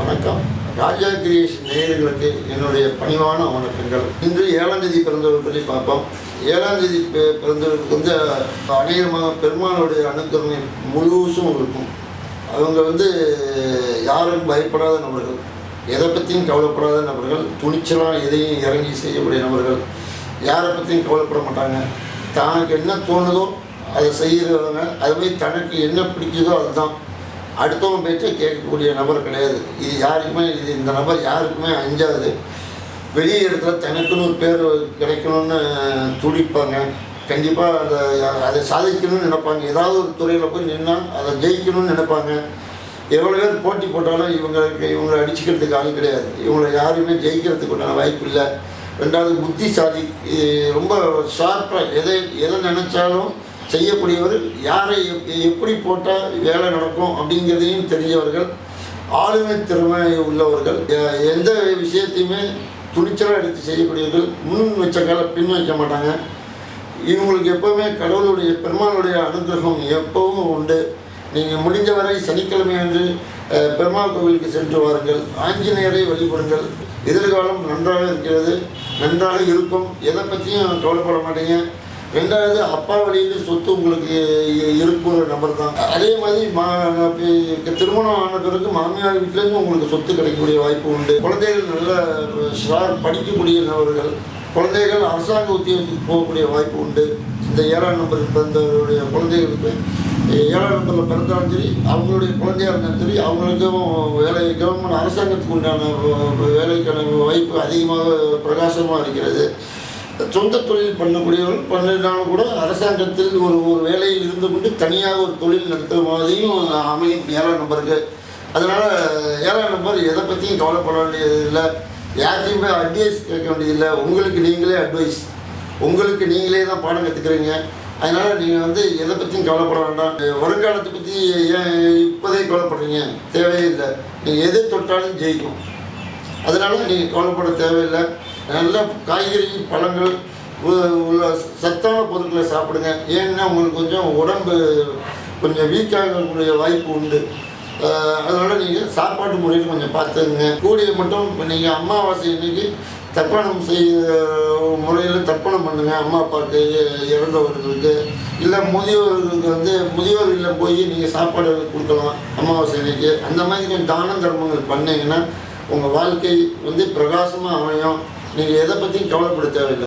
வணக்கம். ராஜா கிரியேஷன் நேயர்களுக்கு என்னுடைய பணிவான வணக்கங்கள். இன்று ஏழாம் தேதி பிறந்தவர்கள் பற்றி பார்ப்போம். ஏழாம் தேதி பிறந்தவர்களுக்கு வந்து அநேகமாக பெருமாளுடைய அனுக்கரணை முழுசும் இருக்கும். அவங்க வந்து யாரும் பயப்படாத நபர்கள் எதை பற்றியும் கவலைப்படாத நபர்கள் துணிச்சலாக எதையும் இறங்கி செய்யக்கூடிய நபர்கள் யாரை பற்றியும் கவலைப்பட மாட்டாங்க. தனக்கு என்ன தோணுதோ அதை செய்கிறவங்க அதுமாதிரி தனக்கு என்ன பிடிக்குதோ அதுதான். அடுத்தவங்க பேச்சை கேட்கக்கூடிய நபர் கிடையாது. இது யாருக்குமே இது இந்த நபர் யாருக்குமே அஞ்சாது. வெளி இடத்துல தனக்குன்னு ஒரு பேர் கிடைக்கணும்னு துடிப்பாங்க. கண்டிப்பாக அதை அதை சாதிக்கணும்னு நினைப்பாங்க. ஏதாவது ஒரு துறையில் போய் நின்னால் அதை ஜெயிக்கணும்னு நினைப்பாங்க. எவ்வளோ பேர் போட்டி போட்டாலும் இவங்களுக்கு இவங்களை அடிச்சுக்கிறதுக்கு ஆள் கிடையாது. இவங்களை யாருமே ஜெயிக்கிறதுக்கு உண்டான வாய்ப்பு இல்லை. ரெண்டாவது புத்திசாலி. இது ரொம்ப ஷார்ப்பாக எதை எதை நினச்சாலும் செய்யக்கூடியவர் யாரை எப்- எப்படி போட்டால் வேலை நடக்கும் அப்படிங்கிறதையும் தெரிஞ்சவர்கள் ஆளுமை திறமை உள்ளவர்கள் எந்த விஷயத்தையுமே துணிச்சலாக எடுத்து செய்யக்கூடியவர்கள் முன் வச்ச கால பின் வைக்க மாட்டாங்க. இவங்களுக்கு எப்போவுமே கடவுளுடைய பெருமாளுடைய அனுகிரகம் எப்பவும் உண்டு. நீங்கள் முடிஞ்ச வரை சனிக்கிழமை அன்று பெருமாள் கோவிலுக்கு சென்று வாருங்கள். ஆஞ்சநேயரை வழிபடுங்கள். எதிர்காலம் நன்றாக இருக்கிறது நன்றாக இருக்கும். எதை பற்றியும் கவலைப்பட மாட்டீங்க. ரெண்டாவது அப்பா வழியில் சொத்து உங்களுக்கு இருக்கிற நபர் தான். அதே மாதிரி மா திருமணம் ஆன பிறகு மாமியார் வீட்டிலேருந்து உங்களுக்கு சொத்து கிடைக்கக்கூடிய வாய்ப்பு உண்டு. குழந்தைகள் நல்ல ஷார் படிக்கக்கூடிய நபர்கள் குழந்தைகள் அரசாங்க உத்தியோகத்துக்கு போகக்கூடிய வாய்ப்பு உண்டு. இந்த ஏழாம் நம்பர் பிறந்தவருடைய குழந்தைகளுக்கு ஏழாம் நம்பரில் பிறந்தாலும் சரி அவங்களுடைய குழந்தையாக இருந்தாலும் சரி அவங்களுக்கும் வேலை கவர்மெண்ட் அரசாங்கத்துக்கு உண்டான வேலைக்கான வாய்ப்பு அதிகமாக பிரகாசமாக இருக்கிறது. சொந்த தொழில் பண்ணக்கூடியவர்கள் பண்ணினாலும் கூட அரசாங்கத்தில் ஒரு ஒரு வேலையில் இருந்து கொண்டு தனியாக ஒரு தொழில் நடத்துகிற மாதிரியும் அமையும். ஏழாம் நம்பருக்கு அதனால் ஏழாம் நம்பர் எதை பற்றியும் கவலைப்பட வேண்டியது இல்லை யாரையுமே அட்வைஸ் கேட்க வேண்டியதில்லை. உங்களுக்கு நீங்களே அட்வைஸ் உங்களுக்கு நீங்களே தான் பாடம் கற்றுக்குறீங்க அதனால் நீங்கள் வந்து எதை பற்றியும் கவலைப்பட வேண்டாம். வருங்காலத்தை பற்றி ஏன் இப்போதே கவலைப்படுறீங்க? தேவையே இல்லை. நீங்கள் எது தொட்டாலும் ஜெயிக்கும். அதனால் நீங்கள் கவலைப்பட தேவையில்லை. நல்ல காய்கறி பழங்கள் உ- உள்ள சத்தான பொருட்களை சாப்பிடுங்க. ஏன்னா உங்களுக்கு கொஞ்சம் உடம்பு கொஞ்சம் வீக்காகக்கூடிய வாய்ப்பு உண்டு. அதனால் நீங்கள் சாப்பாட்டு முறையில் கொஞ்சம் பார்த்துங்க கூடிய மட்டும் இப்போ நீங்கள் அமாவாசை இன்றைக்கி தர்ப்பணம் செய்ய முறையில் தர்ப்பணம் பண்ணுங்க. அம்மா அப்பாவுக்கு இறந்தவர்களுக்கு. இல்லை முதியோர்களுக்கு வந்து முதியோர் இல்லம் போய் நீங்கள் சாப்பாடு கொடுக்கலாம் அமாவாசை இன்னைக்கு அந்த மாதிரி கொஞ்சம் தான தர்மங்கள் பண்ணிங்கன்னா உங்கள் வாழ்க்கை வந்து பிரகாசமாக அமையும். நீங்கள் எதை பற்றியும் கவலைப்பட தேவையில்லை.